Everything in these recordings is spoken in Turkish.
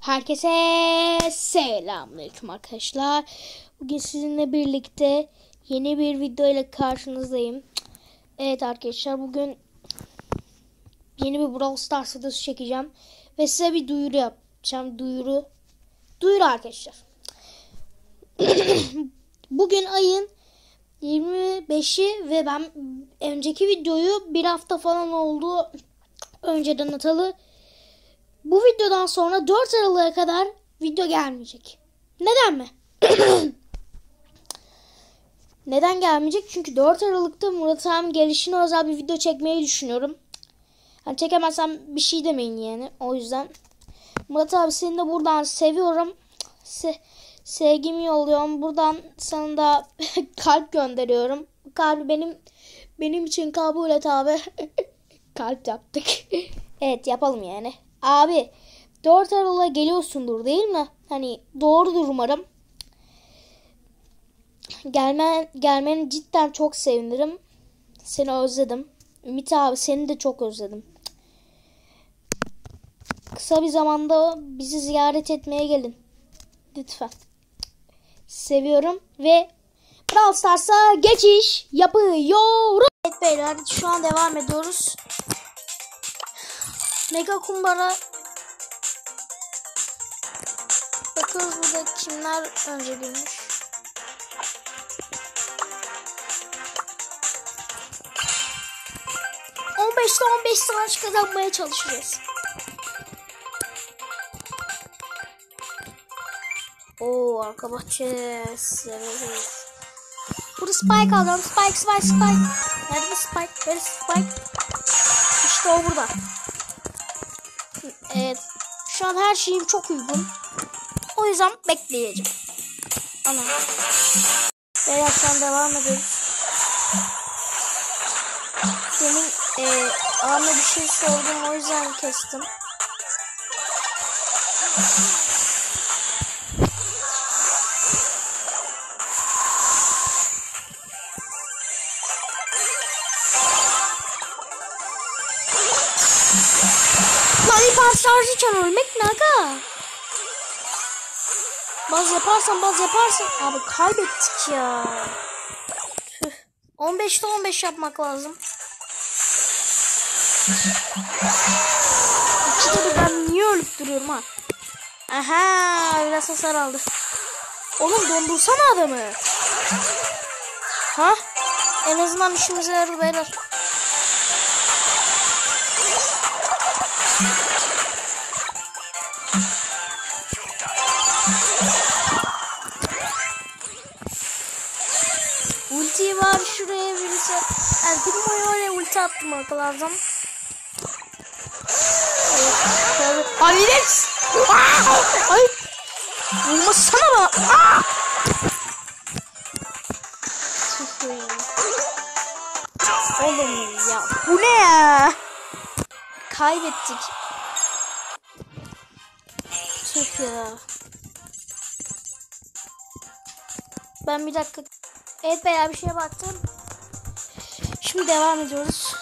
Herkese selamünaleyküm arkadaşlar. Bugün sizinle birlikte yeni bir video ile karşınızdayım. Evet arkadaşlar bugün yeni bir Brawl Stars videosu çekeceğim. Ve size bir duyuru yapacağım. Duyuru. Duyuru arkadaşlar. bugün ayın 25'i ve ben önceki videoyu bir hafta falan oldu önceden atalı. Bu videodan sonra 4 Aralık'a kadar video gelmeyecek. Neden mi? Neden gelmeyecek? Çünkü 4 Aralık'ta Murat abi gelişine özel bir video çekmeyi düşünüyorum. Hani çekemezsem bir şey demeyin yani. O yüzden Murat abi seni de buradan seviyorum. Se sevgimi yolluyorum. Buradan sana da kalp gönderiyorum. Kalbi benim benim için kabul et abi. kalp yaptık. evet yapalım yani. Abi 4 Aralık'a geliyorsundur değil mi? Hani doğrudur umarım. Gelmen, gelmeni cidden çok sevinirim. Seni özledim. Ümit abi seni de çok özledim. Kısa bir zamanda bizi ziyaret etmeye gelin. Lütfen. Seviyorum ve Brawl Stars'a geçiş yapıyorum. Evet beyler şu an devam ediyoruz. Mega kumbara Bakıyoruz burada kimler önce girmiş. On beşte on beş savaş kazanmaya çalışacağız. Oo arka bahçe. Burada Spike alacağım. Spike, Spike, Spike. Nerede Spike? Nerede Spike? İşte o burada. Şu an her şeyim çok uygun. O yüzden bekleyeceğim. Ana. Beyler şu an devam ediyoruz. Demin e, Ahmet bir şey sordum o yüzden kestim. Lollipop şarjı için ne aga? Baz yaparsan baz yaparsan. Abi kaybettik ya. Tüh. 15'te 15 yapmak lazım. İkide bir ben niye ölüp duruyorum ha? Aha biraz hasar aldı. Oğlum dondursana adamı. Ha? En azından işimize yarar. Yani bir oraya ulti attım lazım. Evet. Alex! Ay! Vurmasana bana! Aa! Oğlum ya bu ne ya? Kaybettik. Tüh ya. Ben bir dakika Evet beyler bir şeye baktım. Şimdi devam ediyoruz.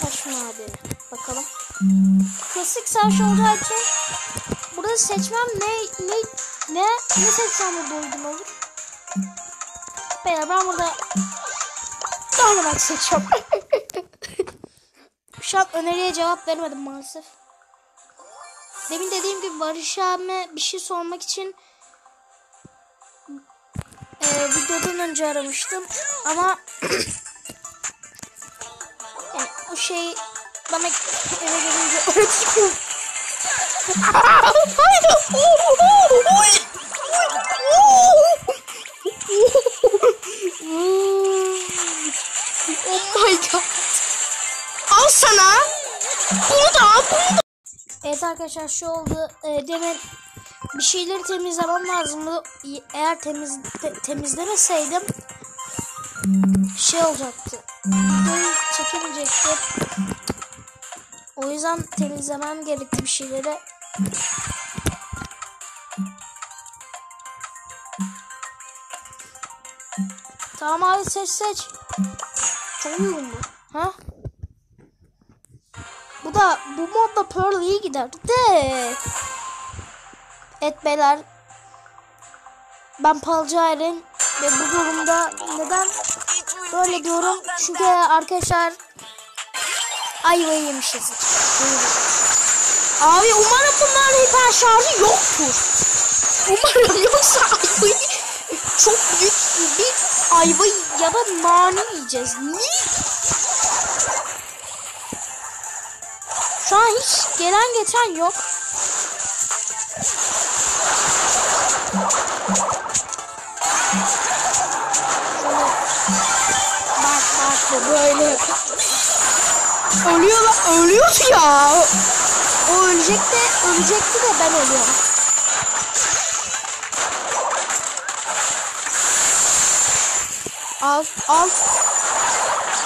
Taş abi. Bakalım. Klasik savaş olacağı için burada seçmem ne ne ne ne seçsem burada uygun olur. Beyler ben burada Dynamite seçiyorum. Şu an öneriye cevap vermedim maalesef. Demin dediğim gibi Barış abime bir şey sormak için e, videodan önce aramıştım ama yani o şey bana eve gelince öğretiyor. oh my god. Al sana. Bunu da al. Bunu da. Evet arkadaşlar şu oldu. E, demin bir şeyleri temizlemem lazımdı. Eğer temiz te, temizlemeseydim şey olacaktı. Videoyu çekemeyecektim. O yüzden temizlemem gerekti bir şeyleri. Tamam abi seç seç. Çok uygun bu. Ha? Bu da bu modda Pearl iyi gider de. Evet beyler. Ben Palcayren ve bu durumda neden böyle diyorum? Çünkü arkadaşlar ayvayı yemişiz. Abi umarım bunların hiper şarjı yoktur. Umarım yoksa ayvayı çok büyük bir ayva ya da nane yiyeceğiz. Niye? Şu an hiç gelen geçen yok. Ölüyor lan ölüyordu ya. O ölecek de ölecekti de ben ölüyorum. Al al.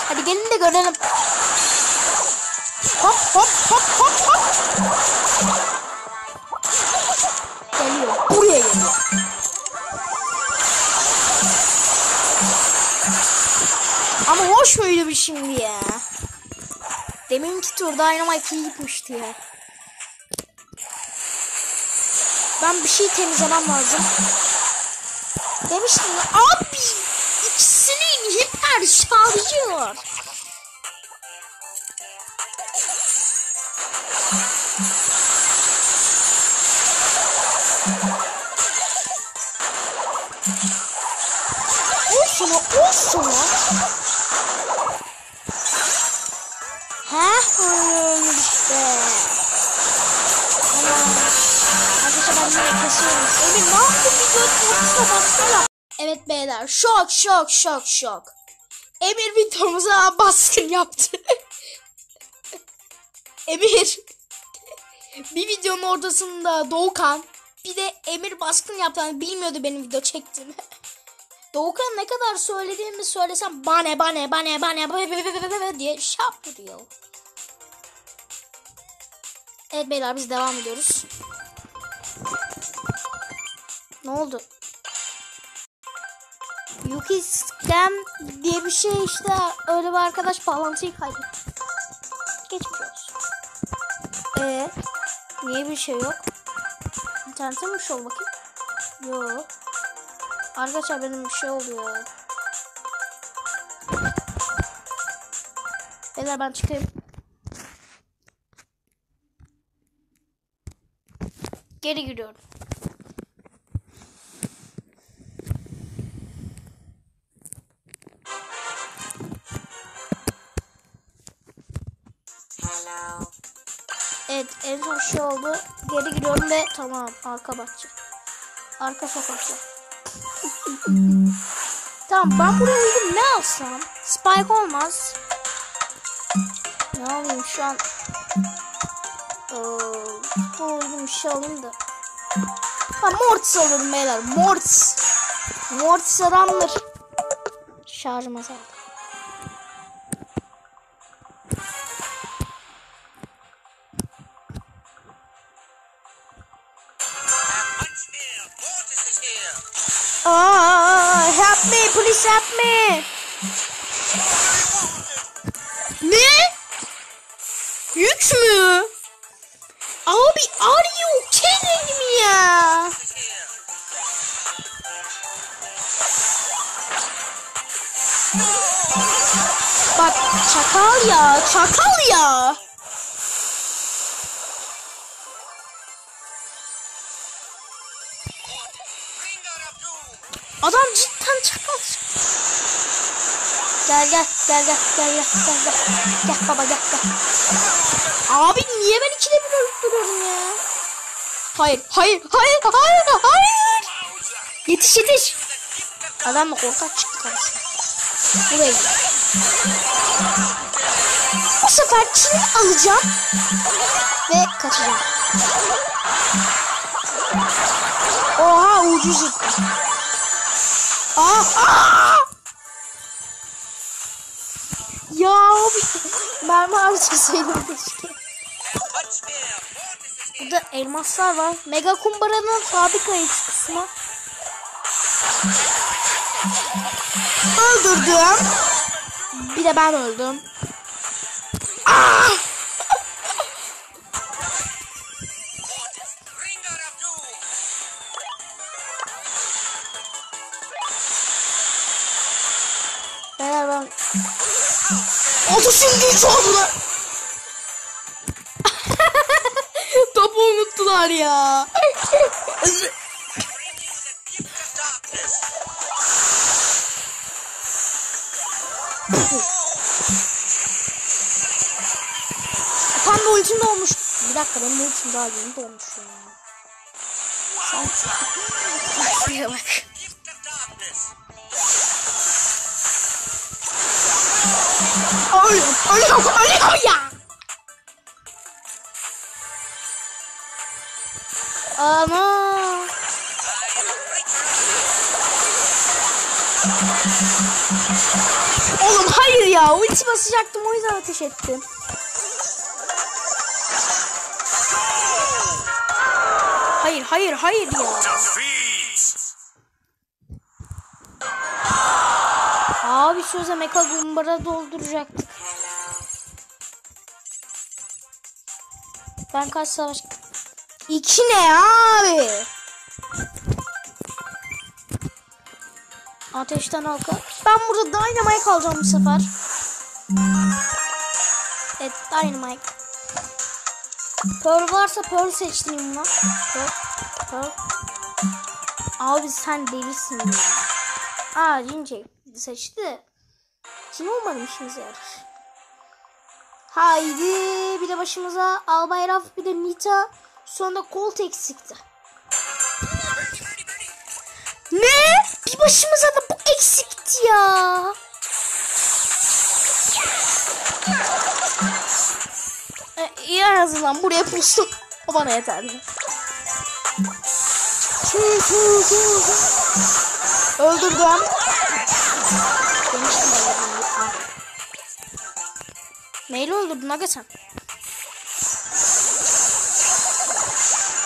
Hadi gelin de görelim. Hop hop hop hop hop. Tur Dynamite iyi gitmişti ya. Ben bir şey temizlemem lazım. Demiştim ya. Abi ikisinin hiper şarjı var. Beyler şok şok şok şok. Emir videomuza baskın yaptı. Emir. bir videonun ortasında Doğukan bir de Emir baskın yaptı. Yani bilmiyordu benim video çektiğimi. Doğukan ne kadar söylediğimi söylesem bane bane bane bane bane diye şap vuruyor. Evet beyler biz devam ediyoruz. Ne oldu? Yuki Scam diye bir şey işte öyle bir arkadaş bağlantıyı kaybetti. Geçmiş olsun. Ee, niye bir şey yok? İnternete mi bir şey ol bakayım? Yok. Arkadaşlar benim bir şey oluyor. Beyler ben çıkayım. Geri giriyorum. Evet en son şey oldu. Geri giriyorum ve tamam arka bahçe. Arka sokakta. tamam ben buraya uygun ne alsam? Spike olmaz. Ne alayım şu an? Ee, uygun bir şey alayım da. Ha Mortis alırım beyler. Mortis. Mortis adamdır. Şarjım azaldı. Aa, help me, please help me. Ne? Yük mü? Abi are you kidding me. Bak çakal ya, çakal ya. Adam cidden çakal. Gel gel gel gel gel gel gel gel. Gel baba gel gel. Abi niye ben ikide bir ölüp duruyorum ya? Hayır hayır hayır hayır hayır. Yetiş yetiş. Adam da korkak çıktı karşısına. Buraya gel. Bu sefer kimi alacağım ve kaçacağım. Oha ucuz yıktı. Aa! Ya abi mermi harcasaydım keşke. Burada elmaslar var. Mega kumbaranın fabrika iç kısmı. Öldürdüm. Bir de ben öldüm. Aa! Üçüncü çaldılar. Topu unuttular ya. Tam da ultim dolmuş. Bir dakika benim ultim daha yeni dolmuş ya. Sen... Şuraya bak. Ölüyorum, ölüyorum, ölüyorum ya. Ana. Oğlum hayır ya. Ulti basacaktım o yüzden ateş ettim. Hayır hayır hayır ya. Söze meka gumbara dolduracaktık. Ben kaç savaş... İki ne abi? Ateşten halka. Ben burada Dynamite alacağım bu sefer. Evet Dynamite. Pearl varsa Pearl seçtim buna. Pearl. Pearl. Abi sen delisin ya. Aa Jinjae seçti. Kim umarım işimize yarar. Haydi bir de başımıza Albay Raf bir de Nita sonra Colt eksikti. Ne? Bir başımıza da bu eksikti ya. E, iyi en azından buraya pustum. O bana yeterli. Öldürdüm. Demiştim. Neyle öldürdün aga sen?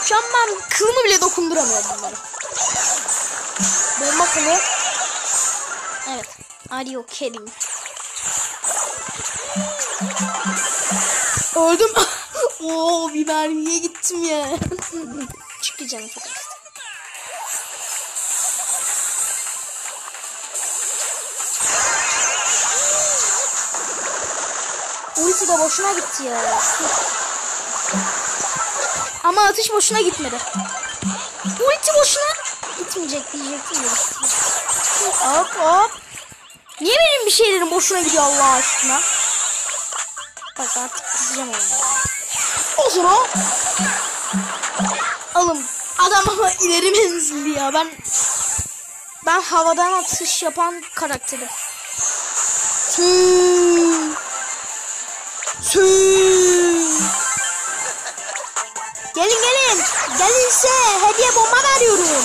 Şu an ben kılını bile dokunduramıyorum bunları. Bomba kılı. Evet. Are you kidding? Öldüm. Oo bir mermiye gittim ya. Çıktı canım Ulti de boşuna gitti ya. Ama atış boşuna gitmedi. Ulti boşuna gitmeyecek diyecektim de. Hop hop. Niye benim bir şeylerim boşuna gidiyor Allah aşkına? Bak artık kızacağım ona. O zaman alın. Adam ama ileri menzilli ya. Ben ben havadan atış yapan karakterim. Tüü. Tüü. Gelin gelin. Gelinse hediye bomba veriyorum.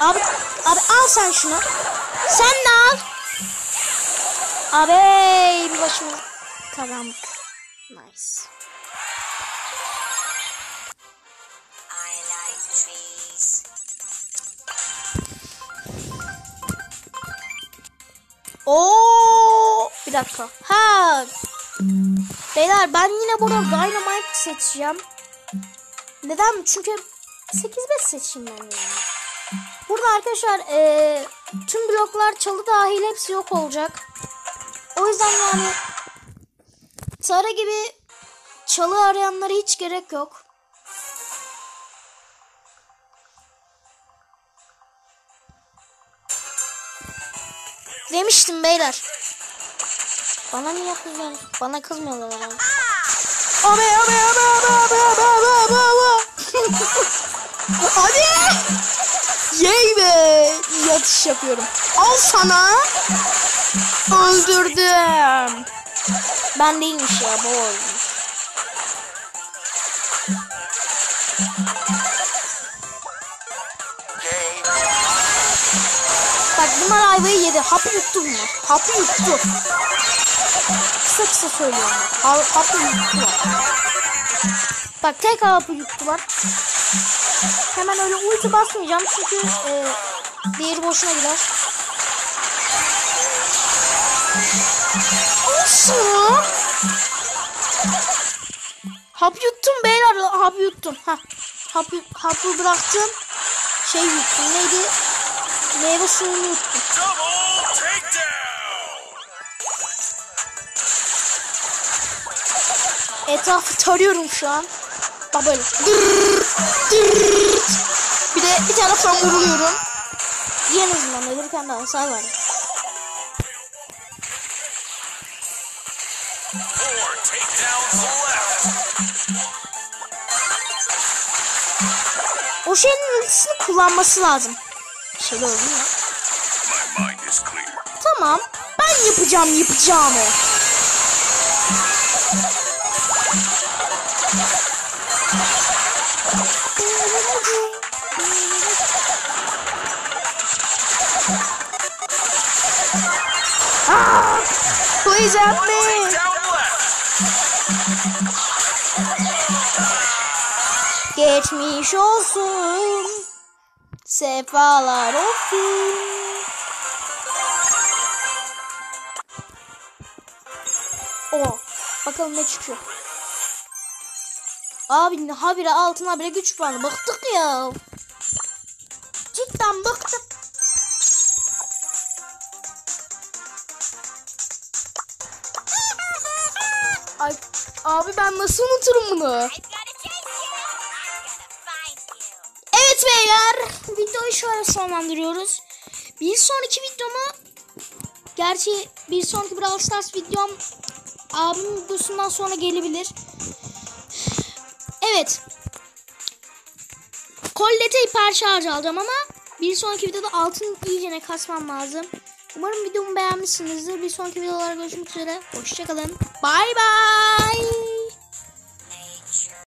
Abi abi al sen şunu. Sen de al. Abi bir başıma karanlık. Nice. Oo, bir dakika. Ha. Beyler ben yine burada Dynamite seçeceğim. Neden? Çünkü 8-5 seçeyim ben yani. Burada arkadaşlar eee, tüm bloklar çalı dahil hepsi yok olacak. O yüzden yani Tara gibi çalı arayanlara hiç gerek yok. Demiştim beyler. Bana niye kızıyorlar? Bana kızmıyorlar ama. Abi abi abi abi abi abi abi abi. abi. Hadi. Yey be. Yatış yapıyorum. Al sana. Öldürdüm. Ben değilmiş ya bu oldu. Bunlar ayvayı yedi. Hapı yuttu bunlar. Hapı yuttu. Kısa kısa söylüyorum. Ha- Hapı yuttular. Bak tek hapı yuttular. Hemen öyle ulti basmayacağım çünkü e, diğeri boşuna gider. Olsun. Hap yuttum beyler. Hap yuttum. Ha. Hap, hapı bıraktım. Şey yuttum. Neydi? Meyve suyunu unuttum. Etrafı tarıyorum şu an. Bak böyle. Bir de bir taraftan vuruluyorum. Diğer azından öyle bir tane daha hasar var. O şeyin ultisini kullanması lazım. İs clear. Tamam. Ben yapacağım yapacağımı. Ah! Please help me. Geçmiş olsun. Sefalar olsun. O. Bakalım ne çıkıyor. Abi habire altına bile güç puanı. Bıktık ya. Cidden bıktık. Ay, abi ben nasıl unuturum bunu? Evet beyler videoyu şöyle sonlandırıyoruz. Bir sonraki videomu gerçi bir sonraki Brawl Stars videom abim videosundan sonra gelebilir. Evet. Kollete hiper şarj alacağım ama bir sonraki videoda altın iyicene kasmam lazım. Umarım videomu beğenmişsinizdir. Bir sonraki videolarda görüşmek üzere. Hoşçakalın. Bay bay.